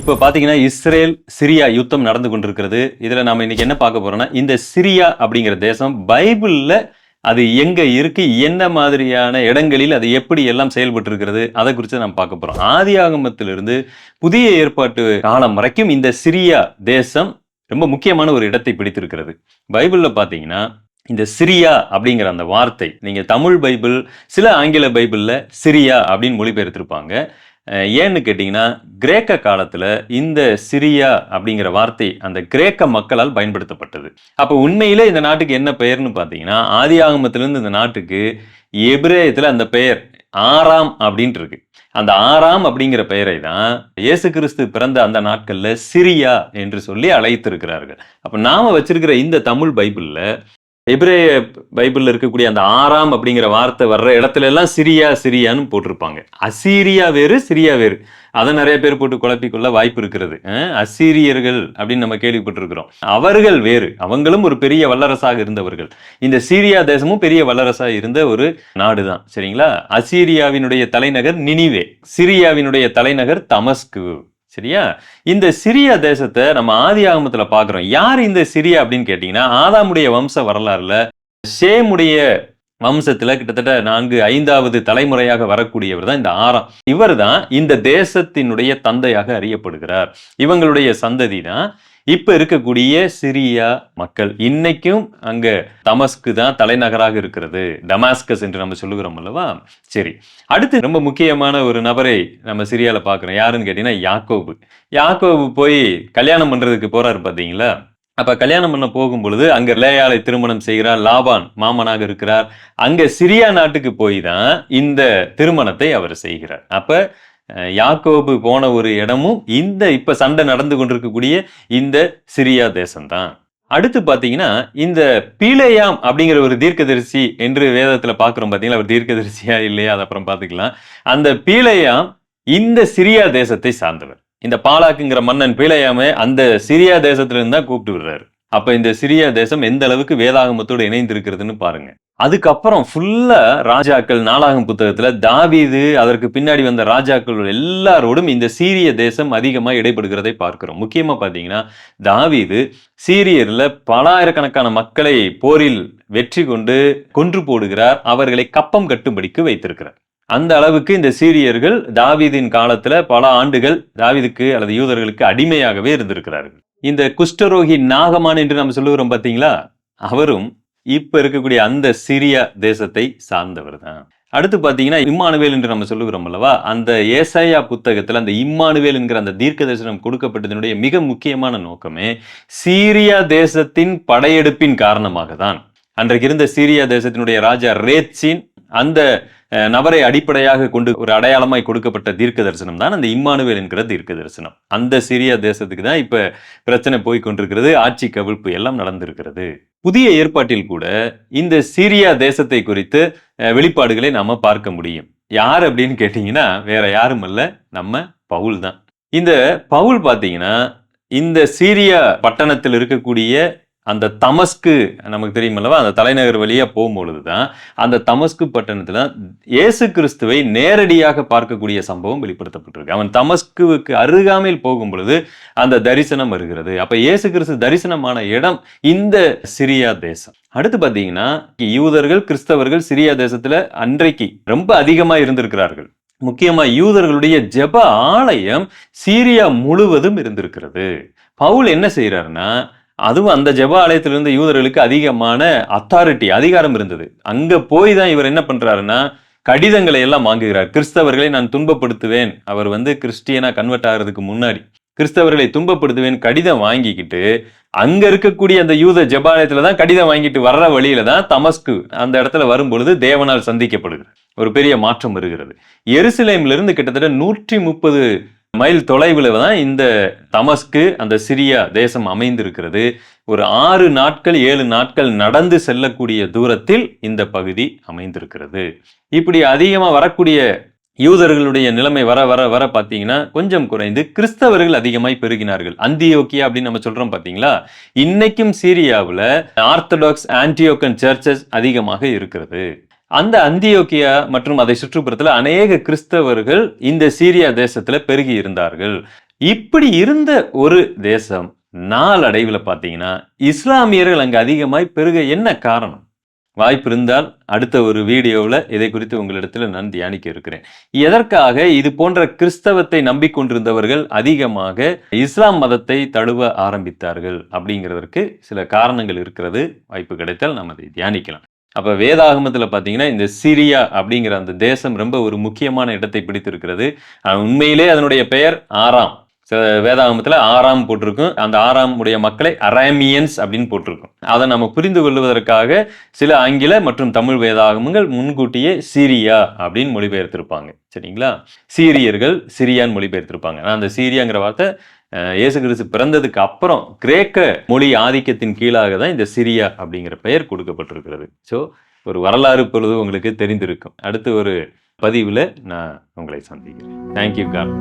இப்போ பார்த்தீங்கன்னா Israel Syria யுத்தம் நடந்து கொண்டிருக்கிறது. இதில் நம்ம இன்னைக்கு என்ன பார்க்க போகிறோம்னா இந்த சிரியா அப்படிங்கிற தேசம் பைபிளில் அது எங்கே இருக்குது என்ன மாதிரியான இடங்களில் அது எப்படி எல்லாம் செயல்பட்டு இருக்கிறது அதை குறித்து நம்ம பார்க்க போகிறோம் ஆதி ஆகமத்திலிருந்து புதிய ஏற்பாட்டு காலம் வரைக்கும் இந்த சிரியா தேசம் ரொம்ப முக்கியமான ஒரு இடத்தை பிடித்திருக்கிறது. பைபிளில் பார்த்தீங்கன்னா இந்த சிரியா அப்படிங்கிற அந்த வார்த்தை நீங்கள் தமிழ் பைபிள் சில ஆங்கில பைபிளில் சிரியா அப்படின்னு மொழிபெயர்த்திருப்பாங்க. ஏன்னு கேட்டிங்கன்னா கிரேக்க காலத்துல இந்த சிரியா அப்படிங்கிற வார்த்தை அந்த கிரேக்க மக்களால் பயன்படுத்தப்பட்டது. அப்போ உண்மையிலே இந்த நாட்டுக்கு என்ன பெயர்னு பார்த்தீங்கன்னா ஆதி ஆகமத்திலேருந்து இந்த நாட்டுக்கு எபிரேயத்தில் அந்த பெயர் ஆறாம் அப்படின்ட்டு இருக்கு. அந்த ஆறாம் அப்படிங்கிற பெயரை தான் இயேசு கிறிஸ்து பிறந்த அந்த நாட்கள்ல சிரியா என்று சொல்லி அழைத்திருக்கிறார்கள். அப்ப நாம வச்சிருக்கிற இந்த தமிழ் பைபிள்ல எபிரேய பைபிளில் இருக்கக்கூடிய அந்த ஆறாம் அப்படிங்கிற வார்த்தை வர்ற இடத்துல எல்லாம் சிரியா சிரியான்னு போட்டிருப்பாங்க. அசீரியா வேறு சிரியா வேறு. அதை நிறைய பேர் போட்டு குழப்பிக்கொள்ள வாய்ப்பு இருக்கிறது. அசீரியர்கள் அப்படின்னு நம்ம கேள்விப்பட்டிருக்கிறோம். அவர்கள் வேறு. அவங்களும் ஒரு பெரிய வல்லரசாக இருந்தவர்கள். இந்த சீரியா தேசமும் பெரிய வல்லரசாக இருந்த ஒரு நாடு தான் சரிங்களா? அசீரியாவினுடைய தலைநகர் நினிவே. சிரியாவினுடைய தலைநகர் தமஸ்கு. சரியா? இந்த சிரியா தேசத்தை நம்ம ஆதி ஆகமத்துல பாக்குறோம் யார் இந்த சிரியா அப்படின்னு கேட்டீங்கன்னா ஆதாமுடைய வம்ச வரலாறுல ஷேமுடைய வம்சத்துல கிட்டத்தட்ட நான்கு ஐந்தாவது தலைமுறையாக வரக்கூடியவர் தான் இந்த ஆறாம். இவர் தான் இந்த தேசத்தினுடைய தந்தையாக அறியப்படுகிறார். இவங்களுடைய சந்ததி தான் இப்போ இருக்கக்கூடிய சிரியா மக்கள் இன்னைக்கும் அங்கே தமஸ்கு தான் தலைநகராக இருக்கிறது. டமாஸ்கஸ் என்று நம்ம சொல்லுகிறோம் அல்லவா? சரி. அடுத்து ரொம்ப முக்கியமான ஒரு நபரை நம்ம சிரியாவில் பார்க்குறோம். யாருன்னு கேட்டீங்கன்னா யாக்கோபு. யாக்கோபு போய் கல்யாணம் பண்ணுறதுக்கு போகிறாரு பார்த்தீங்களா அப்போ கல்யாணம் பண்ண போகும் பொழுது அங்கே லேயாலை திருமணம் செய்கிறார். லாபான் மாமனாக இருக்கிறார். அங்கே சிரியா நாட்டுக்கு போய் தான் இந்த திருமணத்தை அவர் செய்கிறார். அப்போ யாக்கோபு போன ஒரு இடமும் இந்த இப்ப சண்டை நடந்து கொண்டிருக்கக்கூடிய இந்த சிரியா தேசம்தான். அடுத்து பாத்தீங்கன்னா இந்த பீலேயாம் அப்படிங்கிற ஒரு தீர்க்கதரிசி என்று வேதத்துல பாக்குறோம் பார்த்தீங்களா அவர் தீர்க்கதரிசியா இல்லையா? அது அப்புறம் பாத்துக்கலாம். அந்த பீலேயாம் இந்த சிரியா தேசத்தை சார்ந்தவர். இந்த பாலாக்குங்கிற மன்னன் பீலையாமே அந்த சிரியா தேசத்திலிருந்து தான் கூப்பிட்டு விடுறாரு. அப்ப இந்த சிரியா தேசம் எந்த அளவுக்கு வேதாகமத்தோடு இணைந்திருக்கிறதுன்னு பாருங்க. அதுக்கப்புறம் ஃபுல்லா ராஜாக்கள் நாலாகம் புத்தகத்துல தாவீது அதற்கு பின்னாடி வந்த ராஜாக்கள் எல்லாரோடும் இந்த சீரிய தேசம் அதிகமாக இடைப்படுகிறதை பார்க்கிறோம். முக்கியமா பாத்தீங்கன்னா தாவீது சீரியர்ல பலாயிரக்கணக்கான மக்களை போரில் வெற்றி கொண்டு கொன்று போடுகிறார் அவர்களை கப்பம் கட்டும்படிக்கு வைத்திருக்கிறார். அந்த அளவுக்கு இந்த சீரியர்கள் தாவீதின் காலத்துல பல ஆண்டுகள் தாவீதுக்கு அல்லது யூதர்களுக்கு அடிமையாகவே இருந்திருக்கிறார்கள். இந்த குஷ்டரோகி நாகமான் என்று நம்ம சொல்லுகிறோம் பார்த்தீங்களா? அவரும் இப்ப இருக்கக்கூடிய அந்த சிரியா தேசத்தை சார்ந்தவர் தான் அடுத்து பார்த்தீங்கன்னா இம்மானுவேல் என்று நம்ம சொல்லுகிறோம் அல்லவா? அந்த ஏசாயா புத்தகத்தில் அந்த இம்மானுவேல் என்கிற அந்த தீர்க்க தரிசனம் கொடுக்கப்பட்டதனுடைய மிக முக்கியமான நோக்கமே சீரியா தேசத்தின் படையெடுப்பின் காரணமாக தான் அன்றைக்கு இருந்த சீரியா தேசத்தினுடைய ராஜா ரேத்சின் அந்த நபரை அடிப்படையாக கொண்டு ஒரு அடையாளமாய் கொடுக்கப்பட்ட தீர்க்க தரிசனம் தான் அந்த இம்மானுவேல் என்கிற தீர்க்க தரிசனம் அந்த சிரியா தேசத்துக்கு தான் இப்ப பிரச்சனை போய் கொண்டிருக்கிறது ஆட்சி கவிழ்ப்பு எல்லாம் நடந்திருக்கிறது. புதிய ஏற்பாட்டில் கூட இந்த சிரியா தேசத்தை குறித்து வெளிப்பாடுகளை நாம பார்க்க முடியும். யார் அப்படின்னு கேட்டீங்கன்னா வேற யாரும் அல்ல நம்ம பவுல் தான். இந்த பவுல் பார்த்தீங்கன்னா இந்த சீரியா பட்டணத்தில் இருக்கக்கூடிய அந்த தமஸ்கு நமக்கு தெரியுமல்லவா அந்த தலைநகர் வழியாக போகும்பொழுது தான் அந்த தமஸ்கு பட்டணத்தில் இயேசு கிறிஸ்துவை நேரடியாக பார்க்கக்கூடிய சம்பவம் வெளிப்படுத்தப்பட்டிருக்கு. அவன் தமஸ்குவுக்கு அருகாமையில் போகும் பொழுது அந்த தரிசனம் வருகிறது. அப்போ இயேசு கிறிஸ்து தரிசனமான இடம் இந்த சிரியா தேசம். அடுத்து பார்த்தீங்கன்னா யூதர்கள் கிறிஸ்தவர்கள் சிரியா தேசத்தில் அன்றைக்கு ரொம்ப அதிகமாக இருந்திருக்கிறார்கள். முக்கியமாக யூதர்களுடைய ஜெப ஆலயம் சீரியா முழுவதும் இருந்திருக்கிறது. பவுல் என்ன செய்கிறாருன்னா அதுவும் அந்த ஜெப ஆலயத்திலிருந்து யூதர்களுக்கு அதிகமான அத்தாரிட்டி அதிகாரம் இருந்தது. அங்க போய் தான் இவர் என்ன பண்றாருன்னா கடிதங்களை எல்லாம் வாங்குகிறார். கிறிஸ்தவர்களை நான் துன்பப்படுத்துவேன். அவர் வந்து கிறிஸ்டியனா கன்வெர்ட் ஆகிறதுக்கு முன்னாடி. கிறிஸ்தவர்களை துன்பப்படுத்துவேன் கடிதம் வாங்கிக்கிட்டு அங்க இருக்கக்கூடிய அந்த யூத ஜபாலயத்துல தான் கடிதம் வாங்கிட்டு வர்ற வழியில தான் தமஸ்கு அந்த இடத்துல வரும்பொழுது தேவனால் சந்திக்கப்படுகிறது. ஒரு பெரிய மாற்றம் வருகிறது. எருசலேம்ல இருந்து கிட்டத்தட்ட நூற்றி முப்பது மைல் தொலைவில் தான் இந்த தமஸ்கு அந்த சிரியா தேசம் அமைந்திருக்கிறது. ஒரு ஆறு நாட்கள் ஏழு நாட்கள் நடந்து செல்லக்கூடிய தூரத்தில் இந்த பகுதி அமைந்திருக்கிறது. இப்படி அதிகமாக வரக்கூடிய யூதர்களுடைய நிலைமை வர வர வர பார்த்தீங்கன்னா கொஞ்சம் குறைந்து கிறிஸ்தவர்கள் அதிகமாய் பெருகினார்கள். அந்தியோக்கியா அப்படின்னு நம்ம சொல்றோம் பார்த்தீங்களா? இன்னைக்கும் சீரியாவில் ஆர்த்தடாக்ஸ் ஆன்டியோக்கன் சர்ச்சஸ் அதிகமாக இருக்கிறது. அந்த அந்தியோக்கியா மற்றும் அதை சுற்றுப்புறத்தில் அநேக கிறிஸ்தவர்கள் இந்த சீரியா தேசத்தில் பெருகி இருந்தார்கள். இப்படி இருந்த ஒரு தேசம் நாளடைவில் பார்த்தீங்கன்னா இஸ்லாமியர்கள் அங்கே அதிகமாய் பெருக என்ன காரணம்? வாய்ப்பு இருந்தால் அடுத்த ஒரு வீடியோவில் இதை குறித்து உங்களிடத்தில் நான் தியானிக்க இருக்கிறேன். எதற்காக இது போன்ற கிறிஸ்தவத்தை நம்பிக்கொண்டிருந்தவர்கள் அதிகமாக இஸ்லாம் மதத்தை தழுவ ஆரம்பித்தார்கள் அப்படிங்கிறதற்கு சில காரணங்கள் இருக்கிறது. வாய்ப்பு கிடைத்தால் நாம் அதை தியானிக்கலாம். அப்போ வேதாகமத்தில் பார்த்தீங்கன்னா இந்த சிரியா அப்படிங்கிற அந்த தேசம் ரொம்ப ஒரு முக்கியமான இடத்தை பிடித்திருக்கிறது. உண்மையிலே அதனுடைய பெயர் ஆறாம். ச- ஆறாம் போட்டிருக்கும். அந்த ஆறாம் உடைய மக்களை அராமியன்ஸ் அப்படின்னு போட்டிருக்கும். அதை நம்ம புரிந்து கொள்வதற்காக சில ஆங்கில மற்றும் தமிழ் வேதாகமங்கள் முன்கூட்டியே சீரியா அப்படின்னு மொழிபெயர்த்திருப்பாங்க. சரிங்களா? சீரியர்கள் சிரியான்னு மொழிபெயர்த்திருப்பாங்க. நான் அந்த சீரியாங்கிற வார்த்தை இயேசு கிறிஸ்து பிறந்ததுக்கு அப்புறம் கிரேக்க மொழி ஆதிக்கத்தின் கீழாக தான் இந்த சிரியா அப்படிங்கிற பெயர் கொடுக்கப்பட்டிருக்கிறது. ஸோ ஒரு வரலாறு பொழுது உங்களுக்கு தெரிந்திருக்கும். அடுத்து ஒரு பதிவில் நான் உங்களை சந்திக்கிறேன். Thank you God